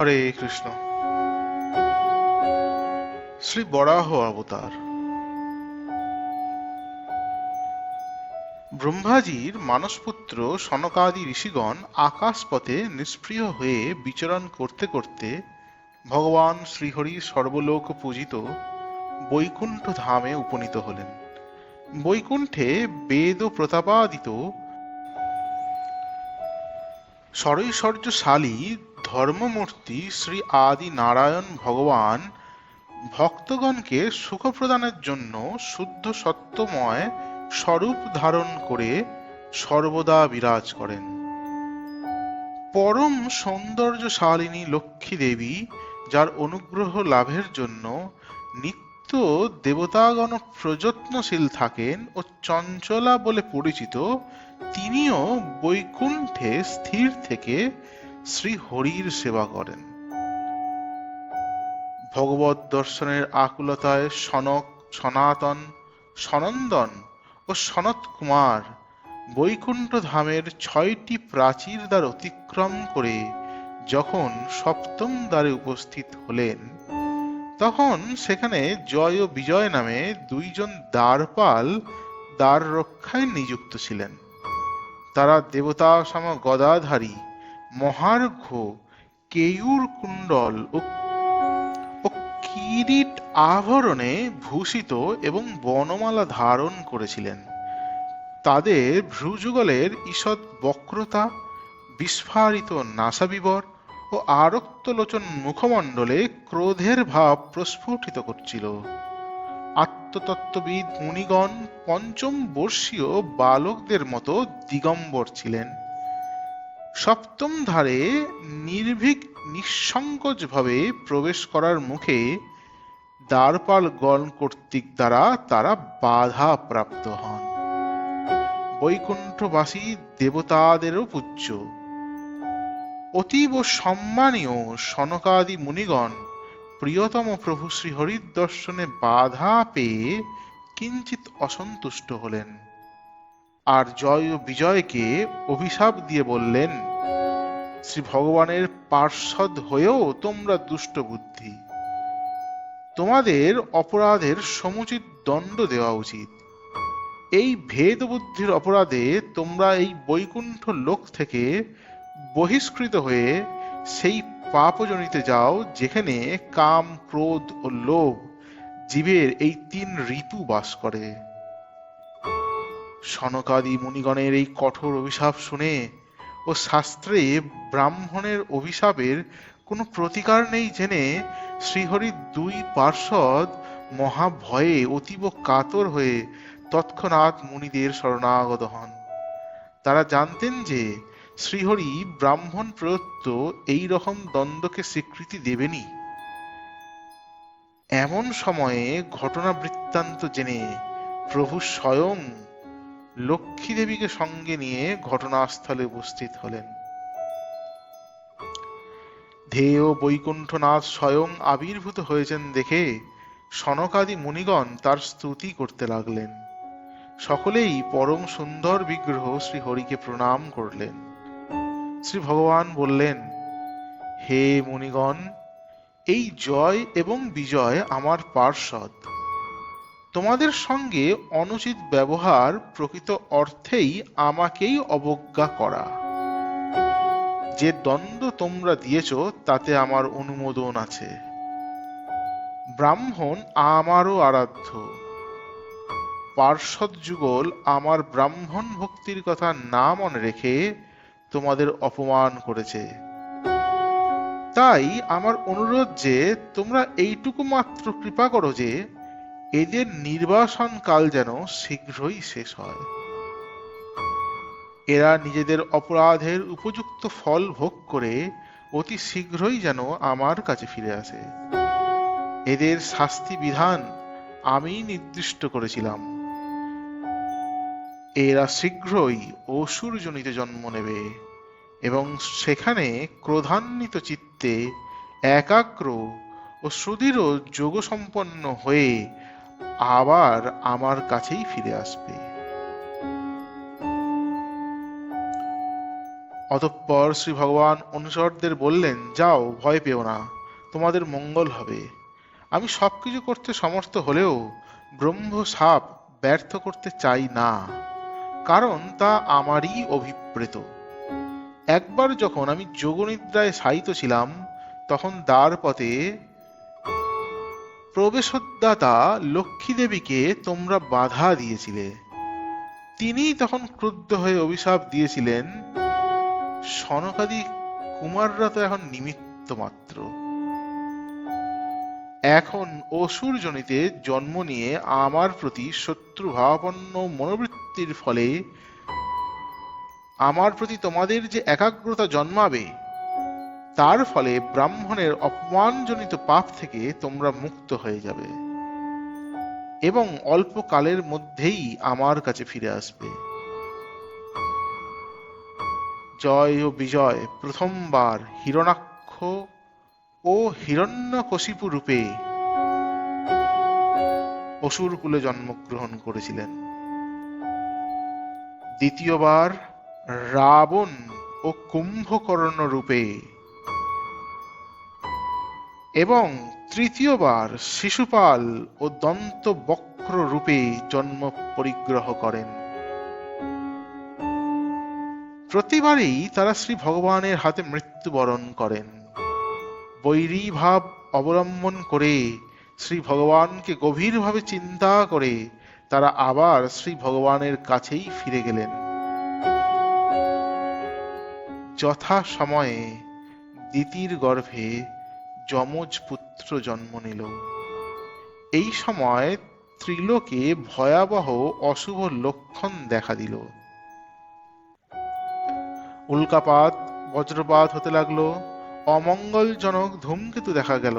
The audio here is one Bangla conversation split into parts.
হরে কৃষ্ণ। শ্রী বরাহ অবতার। ব্রহ্মাজির মানসপুত্র সনকাদি ঋষিগণ আকাশপথে নিষ্প্রিয় হয়ে বিচরণ করতে করতে ভগবান শ্রীহরি সর্বলোক পূজিত বৈকুণ্ঠ ধামে উপনীত হলেন। বৈকুণ্ঠে বেদ প্রতাপাদিত সরৈশ্বর্যশালী ধর্মমূর্তি শ্রী আদি নারায়ণ ভগবান ভক্তগণকে সুখ প্রদানের জন্য শুদ্ধ সত্যময় স্বরূপ ধারণ করে সর্বদা বিরাজ করেন। পরম সৌন্দর্যশালিনী লক্ষ্মী দেবী যার অনুগ্রহ লাভের জন্য নিত্য দেবতাগণ প্রযত্নশীল থাকেন ও চঞ্চলা বলে পরিচিত, তিনিও বৈকুণ্ঠে স্থির থেকে শ্রী হরির সেবা করেন। ভগবত দর্শনের আকুলতায় সনক, সনাতন, সনন্দন ও সনত কুমার বৈকুণ্ঠ ধামের ছয়টি প্রাচীর দ্বার অতিক্রম করে যখন সপ্তম দ্বারে উপস্থিত হলেন, তখন সেখানে জয় ও বিজয় নামে দুইজন দ্বারপাল দ্বার রক্ষায় নিযুক্ত ছিলেন। তারা দেবতা সম গদাধারী মহার্ঘ কেয়ুর কুণ্ডল ও কিরিট আভরণে ভূষিত এবং বনমালা ধারণ করেছিলেন। তাদের ভ্রুযুগলের ঈষৎ বক্রতা, বিস্ফারিত নাসাবিবর ও আরক্তলোচন মুখমণ্ডলে ক্রোধের ভাব প্রস্ফুটিত করছিল। আত্মতত্ত্ববিদ মুনিগণ পঞ্চম বর্ষীয় বালকদের মতো দিগম্বর ছিলেন। সপ্তম ধারে নির্ভীক নিঃসংকোচভাবে প্রবেশ করার মুখে দ্বারপাল গণ কর্তৃক দ্বারা তারা বাধা প্রাপ্ত হন। বৈকুণ্ঠবাসী দেবতাদেরও পূজ্য। অতীব সম্মানীয় সনকাদি মুনিগণ প্রিয়তম প্রভু শ্রী হরির দর্শনে বাধা পেয়ে কিঞ্চিত অসন্তুষ্ট হলেন। আর জয় ও বিজয়কে অভিশাপ দিয়ে বললেন শ্রী ভগবানের পার্ষদ হয়েও তোমরা দুষ্ট বুদ্ধি। তোমাদের অপরাধের সমুচিত দণ্ড দেওয়া উচিত। এই ভেদ বুদ্ধির অপরাধে তোমরা এই বৈকুণ্ঠ লোক থেকে বহিষ্কৃত হয়ে সেই পাপজনিতে যাও, যেখানে কাম, ক্রোধ ও লোভ জীবের এই তিন ঋতু বাস করে। সনকাদি মুনিগণের এই কঠোর অভিশাপ শুনে ও শাস্ত্রে ব্রাহ্মণের অভিশাপের কোনো প্রতিকার নেই জেনে শ্রীহরির দুই পার্ষদ মহাভয়ে অতীব কাতর হয়ে তৎক্ষণাৎ মুনিদের শরণাগত হন। তারা জানতেন যে শ্রীহরি ব্রাহ্মণ প্রদত্ত এই রকম দ্বন্দ্বকে স্বীকৃতি দেবেনি। এমন সময়ে ঘটনা বৃত্তান্ত জেনে প্রভু স্বয়ং লক্ষ্মী দেবীকে সঙ্গে নিয়ে ঘটনাস্থলে উপস্থিত হলেন। ধেয় বৈকুণ্ঠনাথ স্বয়ং আবির্ভূত হয়েছেন দেখে সনকাদি মুনিগণ তার স্তুতি করতে লাগলেন। সকলেই পরম সুন্দর বিগ্রহ শ্রী হরিকে প্রণাম করলেন। শ্রী ভগবান বললেন, হে মুনিগণ, এই জয় এবং বিজয় আমার পার্ষদ তোমাদের সঙ্গে অনুচিত ব্যবহার প্রকৃত অর্থেই আমাকেই অবজ্ঞা করা। যে দ্বন্দ্ব তোমরা দিয়েছ, তাতে আমার অনুমোদন আছে। ব্রাহ্মণ আমারও আরাধ্য। পার্শ্বদ যুগল আমার ব্রাহ্মণ ভক্তির কথা না মনে রেখে তোমাদের অপমান করেছে। তাই আমার অনুরোধ যে, তোমরা এইটুকু মাত্র কৃপা করো যে এদের নির্বাসন কাল যেন শীঘ্রই শেষ হয়। এরা নিজেদের অপরাধের উপযুক্ত ফল ভোগ করে অতি শীঘ্রই যেন আমার কাছে ফিরে আসে। এদের শাস্তি বিধান আমি নির্দিষ্ট করেছিলাম। এরা শীঘ্রই অসুরজনিত জন্ম নেবে এবং সেখানে ক্রোধান্বিত চিত্তে একাগ্র ও সুদৃঢ় যোগসম্পন্ন হয়ে আবার আমার কাছেই ফিরে আসবে। অতঃপর শ্রী ভগবান অনুচরদের বললেন, যাও, ভয় পেও না, তোমাদের মঙ্গল হবে। আমি সবকিছু করতে সমর্থ হলেও ব্রহ্ম সাপ ব্যর্থ করতে চাই না, কারণ তা আমারই অভিপ্রেত। একবার যখন আমি যোগনিদ্রায় শায়িত ছিলাম, তখন দ্বার পথে প্রবেশোদ্দাতা লক্ষ্মী দেবীকে তোমরা বাধা দিয়েছিলে। তিনি তখন ক্রুদ্ধ হয়ে অভিশাপ দিয়েছিলেন। সনকাদি কুমাররা তো এখন নিমিত্ত মাত্র। এখন অসুর জনিতে জন্ম নিয়ে আমার প্রতি শত্রু ভাবাপন্ন মনোবৃত্তির ফলে আমার প্রতি তোমাদের যে একাগ্রতা জন্মাবে তার ফলে ব্রাহ্মণের অপমানজনিত পাপ থেকে তোমরা মুক্ত হয়ে যাবে। এবং অল্প কালের মধ্যেই আমার কাছে ফিরে আসবে। জয় ও বিজয় প্রথমবার হিরণাক্ষ ও হিরণ্যকশিপু রূপে অসুর কুলে জন্মগ্রহণ করেছিলেন। দ্বিতীয়বার রাবণ ও কুম্ভকর্ণ রূপে এবং তৃতীয়বার শিশুপাল ও দন্ত বক্র রূপে জন্ম পরিগ্রহ করেন। প্রতিবারই তারা শ্রী ভগবানের হাতে মৃত্যুবরণ করেন। বৈরী ভাব অবলম্বন করে শ্রী ভগবানকে গভীরভাবে চিন্তা করে তারা আবার শ্রী ভগবানের কাছেই ফিরে গেলেন। যথা সময়ে দিতির গর্ভে যমজ পুত্র জন্ম নিল। এই সময় ত্রিলোকে ভয়াবহ অশুভ লক্ষণ দেখা দিল। উল্কাপাত, বজ্রপাত হতে লাগল, অমঙ্গলজনক ধূমকেতু দেখা গেল,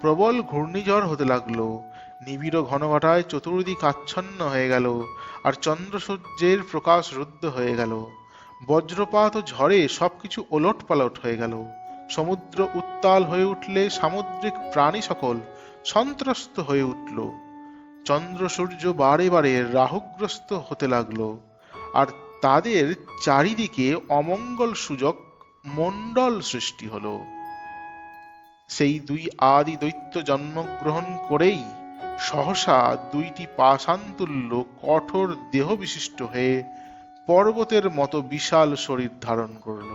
প্রবল ঘূর্ণিঝড় হতে লাগল, নিবিড় ঘনঘটায় চতুর্দিক আচ্ছন্ন হয়ে গেল, আর চন্দ্র সূর্যের প্রকাশ রুদ্ধ হয়ে গেল। বজ্রপাত ও ঝড়ে সবকিছু ওলট পালট হয়ে গেল। সমুদ্র উত্তাল হয়ে উঠলে সামুদ্রিক প্রাণী সকল সন্ত্রস্ত হয়ে উঠল। চন্দ্র সূর্য বারে বারে রাহুগ্রস্ত হতে লাগল, আর তাদের চারিদিকে অমঙ্গল সুযোগ মণ্ডল সৃষ্টি হলো। সেই দুই আদি দৈত্য জন্মগ্রহণ করেই সহসা দুইটি পাষাণতুল্য কঠোর দেহ বিশিষ্ট হয়ে পর্বতের মতো বিশাল শরীর ধারণ করল।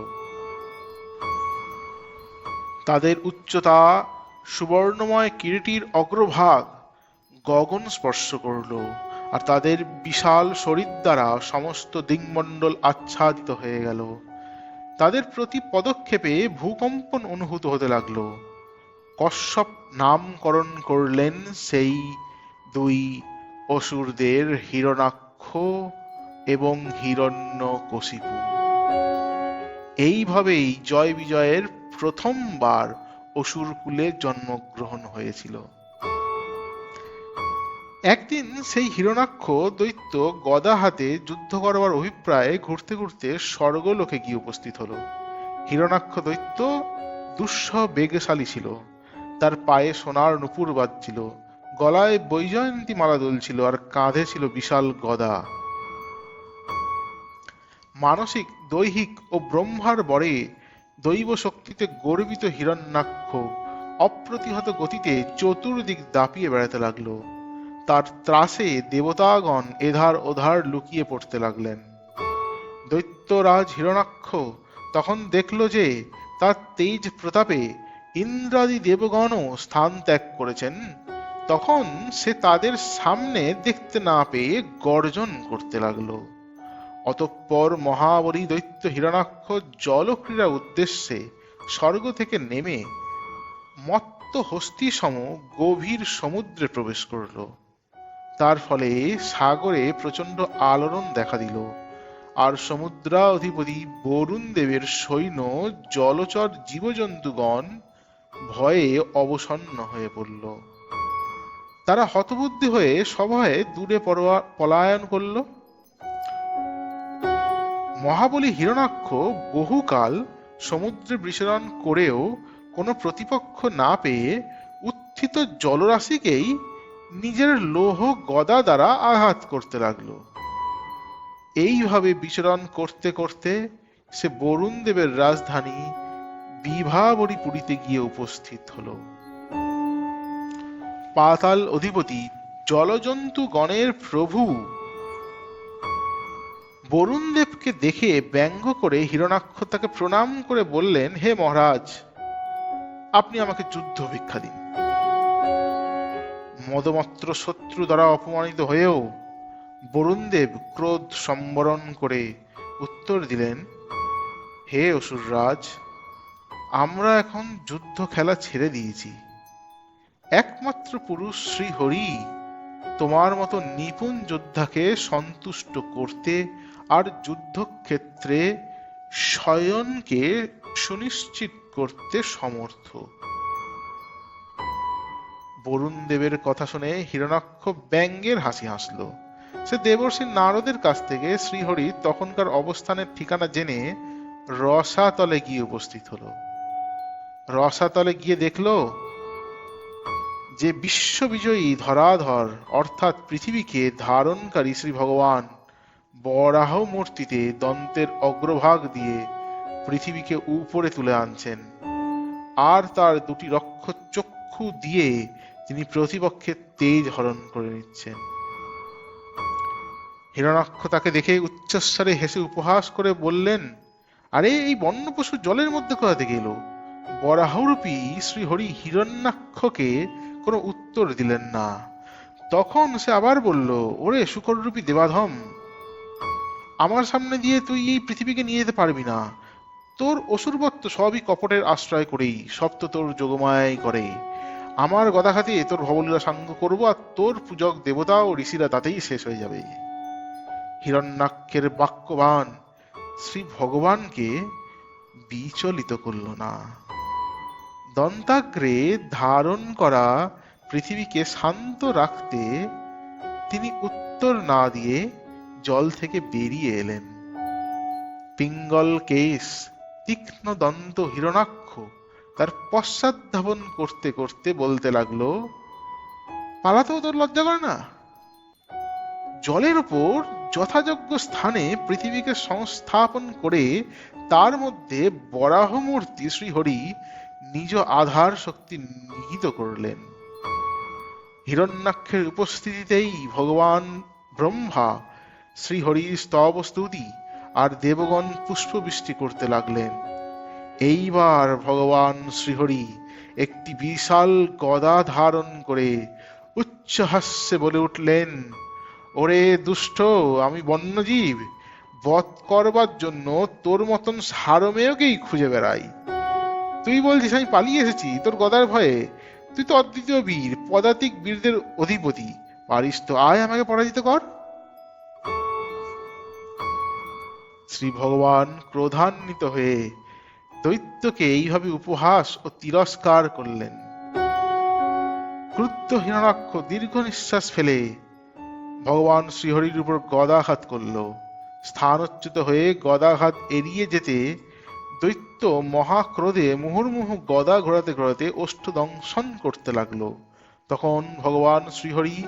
তাদের উচ্চতা সুবর্ণময় কিরীটির অগ্রভাগ গগন স্পর্শ করল, আর তাদের বিশাল শরীর দ্বারা সমস্ত দিংমণ্ডল আচ্ছাদিত হয়ে গেল। তাদের প্রতি পদক্ষেপে ভূকম্পন অনুভূত হতে লাগল। কশ্যপ নামকরণ করলেন সেই দুই অসুরদের হিরণাক্ষ এবং হিরণ্যকশিপু। এইভাবেই জয় বিজয়ের প্রথমবার অসুরকুলে জন্মগ্রহণ হয়েছিল। একদিন সেই হিরণাক্ষ দৈত্য গদা হাতে যুদ্ধ করবার অভিপ্রায়ে ঘুরতে ঘুরতে স্বর্গলোকে গিয়ে উপস্থিত হলো। হিরণাক্ষ দৈত্য দুঃসহ বেগশালী ছিল। তার পায়ে সোনার নুপুর বাজছিল, গলায় বৈজয়ন্তী মালা দুলছিল আর কাঁধে ছিল বিশাল গদা। মানসিক, দৈহিক ও ব্রহ্মার বরে দৈব শক্তিতে গর্বিত হিরণ্যাক্ষ অপ্রতিহত গতিতে চতুর্দিক দাপিয়ে বেড়াতে লাগল। তার ত্রাসে দেবতাগণ এধার ওধার লুকিয়ে পড়তে লাগলেন। দৈত্যরাজ হিরণাক্ষ তখন দেখল যে তার তেজ প্রতাপে ইন্দ্রাদি দেবগণও স্থান ত্যাগ করেছেন। তখন সে তাদের সামনে দেখতে না পেয়ে গর্জন করতে লাগল। অতঃপর মহাবলী দৈত্য হিরণাক্ষ জলক্রীড়া উদ্দেশ্যে স্বর্গ থেকে নেমে মত্ত হস্তি সম গভীর সমুদ্রে প্রবেশ করল। তার ফলে সাগরে প্রচণ্ড আলোড়ন দেখা দিল। আর সমুদ্রাধিপতি বরুণ দেবের সৈন্য, জলচর জীবজন্তুগণ ভয়ে অবসন্ন হয়ে পড়ল। তারা হতবুদ্ধি হয়ে সভয়ে দূরে পলায়ন করল। মহাবলী হিরণাক্ষ বহুকাল সমুদ্রে বিচরণ করেও কোনো প্রতিপক্ষ না পেয়ে উত্থিত জলরাশিকেই নিজের লৌহ গদা দ্বারা আঘাত করতে লাগল। এইভাবে বিচরণ করতে করতে সে বরুণ দেবের রাজধানী বিভাবরী পুরীতে গিয়ে উপস্থিত হলো। পাতাল অধিপতি জলজন্তু গণের প্রভু বরুণ দেবকে দেখে ব্যঙ্গ করে হিরণাক্ষ তাকে প্রণাম করে বললেন, হে মহারাজ, আপনি আমাকে যুদ্ধ ভিক্ষা দিন। মদমত্র শত্রু দ্বারা অপমানিত হয়েও বরুণদেব ক্রোধ সম্বরণ করে উত্তর দিলেন, হে অসুররাজ, আমরা এখন যুদ্ধ খেলা ছেড়ে দিয়েছি। একমাত্র পুরুষ শ্রী হরি তোমার মতো নিপুণ যোদ্ধাকে সন্তুষ্ট করতে আর যুদ্ধক্ষেত্রে শয়নকে সুনিশ্চিত করতে সমর্থ। বরুণ দেবের কথা শুনে হিরণাক্ষ ব্যঙ্গের হাসি হাসলো। সে দেবর্ষী নারদের কাছ থেকে শ্রীহরি তখনকার অবস্থানের ঠিকানা জেনে রসাতলে গিয়ে উপস্থিত হলো। রসাতলে গিয়ে দেখল যে বিশ্ববিজয়ী ধরাধর, অর্থাৎ পৃথিবীকে ধারণকারী শ্রী ভগবান, বরাহ মূর্তিতে দন্তের অগ্রভাগ দিয়ে পৃথিবীকে উপরে তুলে আনছেন। আর তার দুটি রক্ষ চক্ষু দিয়ে তিনি প্রতিপক্ষের তেজ হরণ করে নিচ্ছেন। হিরণাক্ষ তাকে দেখে উচ্চস্বরে হেসে উপহাস করে বললেন, আরে, এই বন্য পশু জলের মধ্যে কোথা থেকে এলো? বরাহরূপী শ্রীহরি হিরণ্যাক্ষকে কোনো উত্তর দিলেন না। তখন সে আবার বলল, ওরে শুকররূপী দেবাধম, আমার সামনে দিয়ে তুই এই পৃথিবীকে নিয়ে যেতে পারবি না। তোর অসুরবত্ত সবই কপটের আশ্রয় করেই সব তো তোর যোগমায় করে। আমার গদাঘাতে তোর ভবলীলা সাঙ্গ করব আর তোর পূজক দেবতা ও ঋষিরা তাতেই শেষ হয়ে যাবে। হিরণ্যাক্ষের বাক্যবান শ্রী ভগবানকে বিচলিত করল না। দন্তাগ্রে ধারণ করা পৃথিবীকে শান্ত রাখতে তিনি উত্তর না দিয়ে জল থেকে বেরিয়ে এলেন। পিঙ্গল কেশ তীক্ষ্ণ দন্ত হিরণাক্ষ তার পশ্চাৎ ধাবন করতে করতে বলতে লাগল পালাতেও তোর লজ্জা করে না? জলের ওপর যথাযোগ্য স্থানে পৃথিবীকে সংস্থাপন করে তার মধ্যে বরাহ মূর্তি শ্রীহরি নিজ আধার শক্তি নিহিত করলেন। হিরণ্যাক্ষের উপস্থিতিতেই ভগবান ব্রহ্মা শ্রীহরি স্তব স্তুতি আর দেবগণ পুষ্পবৃষ্টি করতে লাগলেন। এইবার ভগবান শ্রীহরি একটি বিশাল গদা ধারণ করে উচ্চ হাস্যে বলে উঠলেন, ওরে দুষ্ট, আমি বন্যজীব, বধ করবার জন্য তোর মতন সারমেয়কেই খুঁজে বেড়াই। তুই বলছিস, আমি পালিয়ে এসেছি, তোর গদার ভয়ে। তুই তো অদ্বিতীয় বীর, পদাতিক বীরদের অধিপতি। পারিস তো, আয় আমাকে পরাজিত কর। শ্রী ভগবান ক্রোধান্বিত হয়ে দৈত্যকে এইভাবে উপহাস ও তিরস্কার করলেন। ক্রুদ্ধ হিরণাক্ষ দীর্ঘ নিঃশ্বাস ফেলে ভগবান শ্রীহরির উপর গদাঘাত করল। স্থানচ্যুত হয়ে গদাঘাত এড়িয়ে যেতে দৈত্য মহাক্রোধে মুহুর্মুহু গদা ঘোরাতে ঘোরাতে ওষ্ঠ দংশন করতে লাগল। তখন ভগবান শ্রীহরি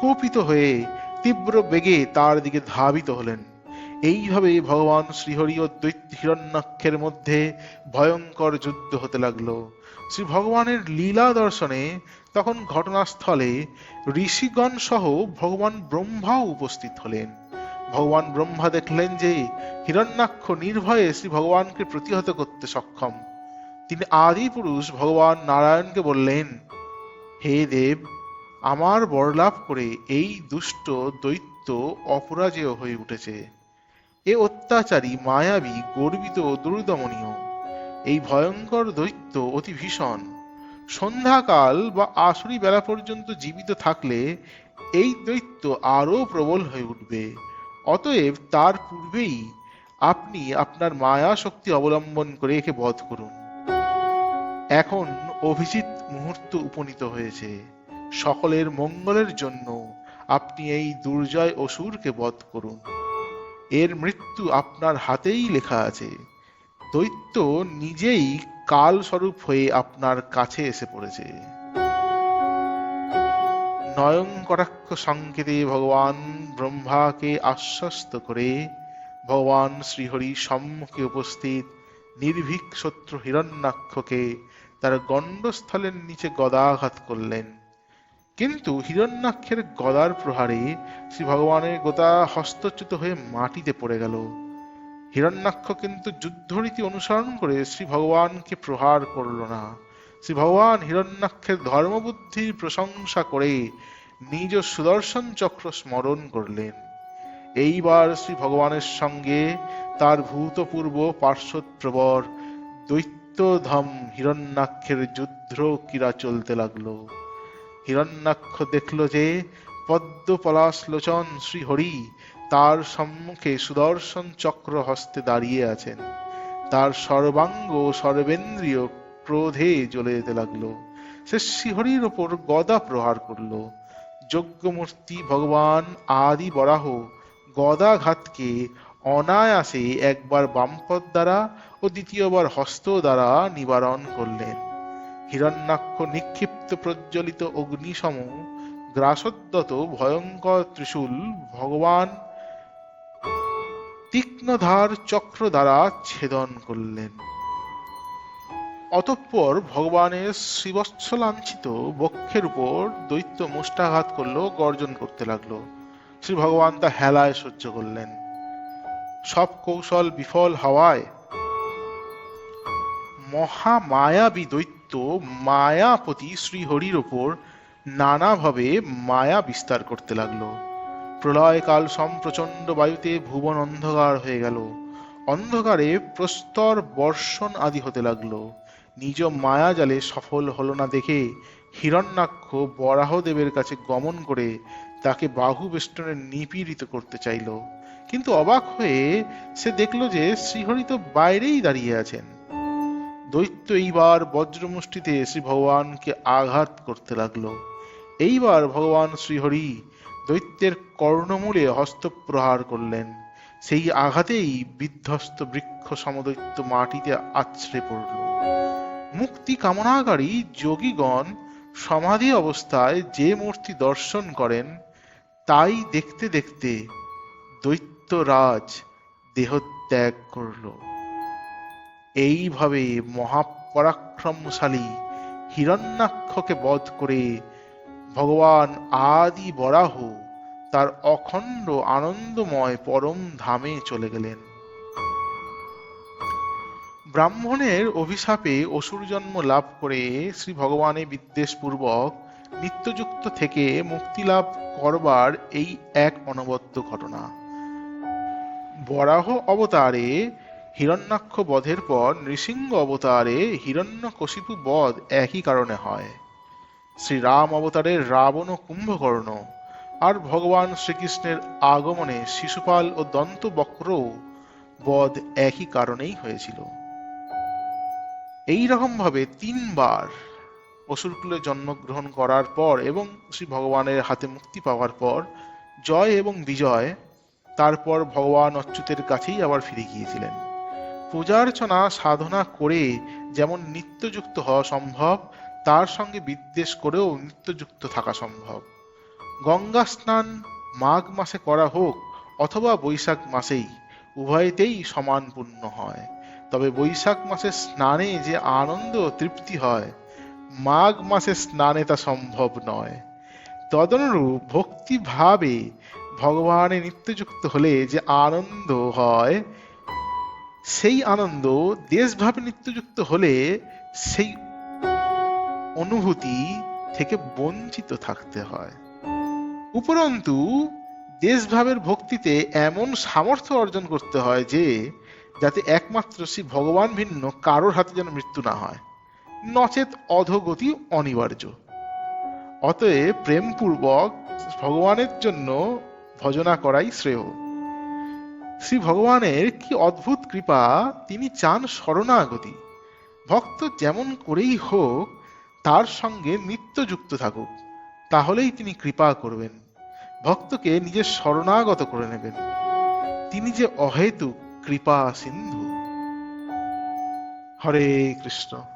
কুপিত হয়ে তীব্র বেগে তার দিকে ধাবিত হলেন। এইভাবে ভগবান শ্রীহরি ও দৈত্য হিরণ্যাক্ষের মধ্যে ভয়ঙ্কর যুদ্ধ হতে লাগল। শ্রী ভগবানের লীলা দর্শনে তখন ঘটনাস্থলে ঋষিগণ সহ ভগবান ব্রহ্মাও উপস্থিত হলেন। ভগবান ব্রহ্মা দেখলেন যে হিরণ্যাক্ষ নির্ভয়ে শ্রী ভগবানকে প্রতিহত করতে সক্ষম। তিনি আদি পুরুষ ভগবান নারায়ণকে বললেন, হে দেব, আমার বরলাভ করে এই দুষ্ট, দৈত্য, অপরাজেয় হয়ে উঠেছে। এ অত্যাচারী, মায়াবী, গর্বিত দুর্দমনীয়। এই ভয়ঙ্কর দৈত্য অতি ভীষণ। সন্ধ্যাকাল বা আসরি বেলা পর্যন্ত জীবিত থাকলে এই দৈত্য আরও প্রবল হয়ে উঠবে। অতএব তার পূর্বেই আপনি আপনার মায়া শক্তি অবলম্বন করে একে বধ করুন। এখন অভিজিৎ মুহূর্ত উপনীত হয়েছে। সকলের মঙ্গলের জন্য আপনি এই দুর্জয় অসুরকে বধ করুন। এর মৃত্যু আপনার হাতেই লেখা আছে। দৈত্য নিজেই কাল স্বরূপ হয়ে আপনার কাছে এসে পড়েছে। নয়ন কটাক্ষ সংকেতে ভগবান ব্রহ্মাকে আশ্বস্ত করে, ভগবান শ্রীহরি সম্মুখে উপস্থিত নির্ভীক শত্রু হিরণ্যাক্ষকে তার গণ্ডস্থলের নিচে গদাঘাত করলেন। কিন্তু হিরণ্যাক্ষের গদার প্রহারে শ্রী ভগবানের গোদা হস্তচ্যুত হয়ে মাটিতে পড়ে গেল। হিরণ্যাক্ষ কিন্তু যুদ্ধরীতি অনুসরণ করে শ্রী ভগবানকে প্রহার করল না। শ্রী ভগবান হিরণ্যাক্ষের ধর্মবুদ্ধির প্রশংসা করে নিজ সুদর্শন চক্র স্মরণ করলেন। এইবার শ্রী ভগবানের সঙ্গে তার ভূতপূর্ব পার্শ্বপ্রবর দৈত্যধম হিরণ্যাক্ষের যুদ্ধ ক্রীড়া চলতে লাগল। হিরণ্যাক্ষ দেখল যে পদ্ম পলাশ লোচন শ্রীহরি তার সম্মুখে সুদর্শন চক্র হস্তে দাঁড়িয়ে আছেন। তার সর্বাঙ্গ সর্বেন্দ্রিয় ক্রোধে জ্বলে যেতে লাগল। সে শ্রীহরির ওপর গদা প্রহার করল। যজ্ঞমূর্তি ভগবান আদি বরাহ গদাঘাতকে অনায়াসে একবার বামপদ দ্বারা ও দ্বিতীয়বার হস্ত দ্বারা নিবারণ করলেন। হিরণ্যাক্ষ নিক্ষিপ্ত প্রজ্বলিত অগ্নিসম গ্রাসোদ্যত ভয়ঙ্কর ত্রিশূল ভগবান তীক্ষ্ণধার চক্র দ্বারা ছেদন করলেন। অতঃপর ভগবানের শ্রীবৎসলাঞ্ছিত বক্ষের উপর দৈত্য মুষ্টাঘাত করল, গর্জন করতে লাগল। শ্রী ভগবান তা হেলায় সহ্য করলেন। সব কৌশল বিফল হওয়ায় মহামায়াবী দৈত্য মায়াপতি শ্রীহরির ওপর নানাভাবে মায়া বিস্তার করতে লাগল। প্রলয়কাল সম প্রচণ্ড বায়ুতে ভুবন অন্ধকার হয়ে গেল। অন্ধকারে প্রস্তর বর্ষণ আদি হতে লাগল। নিজ মায়া জালে সফল হলো না দেখে হিরণ্যাক্ষ বরাহদেবের কাছে গমন করে তাকে বাহু বেষ্টনে নিপীড়িত করতে চাইল। কিন্তু অবাক হয়ে সে দেখল যে শ্রীহরি তো বাইরেই দাঁড়িয়ে আছেন। দৈত্য এইবার বজ্রমুষ্টিতে শ্রী ভগবানকে আঘাত করতে লাগল। এইবার ভগবান শ্রীহরি দৈত্যের কর্ণমূলে হস্তপ্রহার করলেন। সেই আঘাতেই বিধ্বস্ত বৃক্ষ সমদৈত্য মাটিতে আছড়ে পড়ল। মুক্তি কামনাকারী যোগীগণ সমাধি অবস্থায় যে মূর্তি দর্শন করেন, তাই দেখতে দেখতে দৈত্যরাজ দেহত্যাগ করল। এইভাবে মহাপরাক্রমশালী হিরণ্যাক্ষকে বধ করে ভগবান আদি বরাহ তার অখণ্ড আনন্দময় পরম ধামে চলে গেলেন। ব্রাহ্মণের অভিশাপে অসুর জন্ম লাভ করে শ্রী ভগবানের বিদ্বেষপূর্বক নিত্যযুক্ত থেকে মুক্তি লাভ করবার এই এক অনবদ্য ঘটনা। বরাহ অবতারে হিরণ্যাক্ষ বধের পর নৃসিংহ অবতারে হিরণ্যকশিপু বধ একই কারণে হয়। শ্রীরাম অবতারে রাবণ ও কুম্ভকর্ণ আর ভগবান শ্রীকৃষ্ণের আগমনে শিশুপাল ও দন্ত বক্র বধ একই কারণেই হয়েছিল। এই রকম ভাবে তিনবার অসুরকুলে জন্মগ্রহণ করার পর এবং শ্রী ভগবানের হাতে মুক্তি পাওয়ার পর, জয় এবং বিজয়, তারপর ভগবান অচ্যুতের কাছেই আবার ফিরে গিয়েছিলেন। পূজার্চনা, সাধনা করে যেমন নিত্যযুক্ত হওয়া সম্ভব, তার সঙ্গে বিদ্বেষ করেও নিত্যযুক্ত থাকা সম্ভব। গঙ্গা স্নান মাঘ মাসে করা হোক অথবা বৈশাখ মাসেই উভয়তেই সমান পূর্ণ হয়। তবে বৈশাখ মাসে স্নানে যে আনন্দ তৃপ্তি হয়, মাঘ মাসে স্নানে তা সম্ভব নয়। তদনুরূপ ভক্তি ভাবে ভগবানে নিত্যযুক্ত হলে যে আনন্দ হয়, সেই আনন্দ দেশভাবে নিত্যযুক্ত হলে সেই অনুভূতি থেকে বঞ্চিত থাকতে হয়। উপরন্তু, দেশভাবের ভক্তিতে এমন সামর্থ্য অর্জন করতে হয় যে একমাত্র শ্রী ভগবান ভিন্ন কারোর হাতে যেন মৃত্যু না হয়। নচেত অধগতি অনিবার্য। অতএব প্রেমপূর্বক ভগবানের জন্য ভজনা করাই শ্রেয়। শ্রী ভগবানের কি অদ্ভুত কৃপা, তিনি চান শরণাগতি। ভক্ত যেমন করেই হোক, তার সঙ্গে নিত্য যুক্ত থাকুক, তাহলেই তিনি কৃপা করবেন। ভক্তকে নিজের শরণাগত করে নেবেন। তিনি যে অহেতুক কৃপা সিন্ধু। হরে কৃষ্ণ।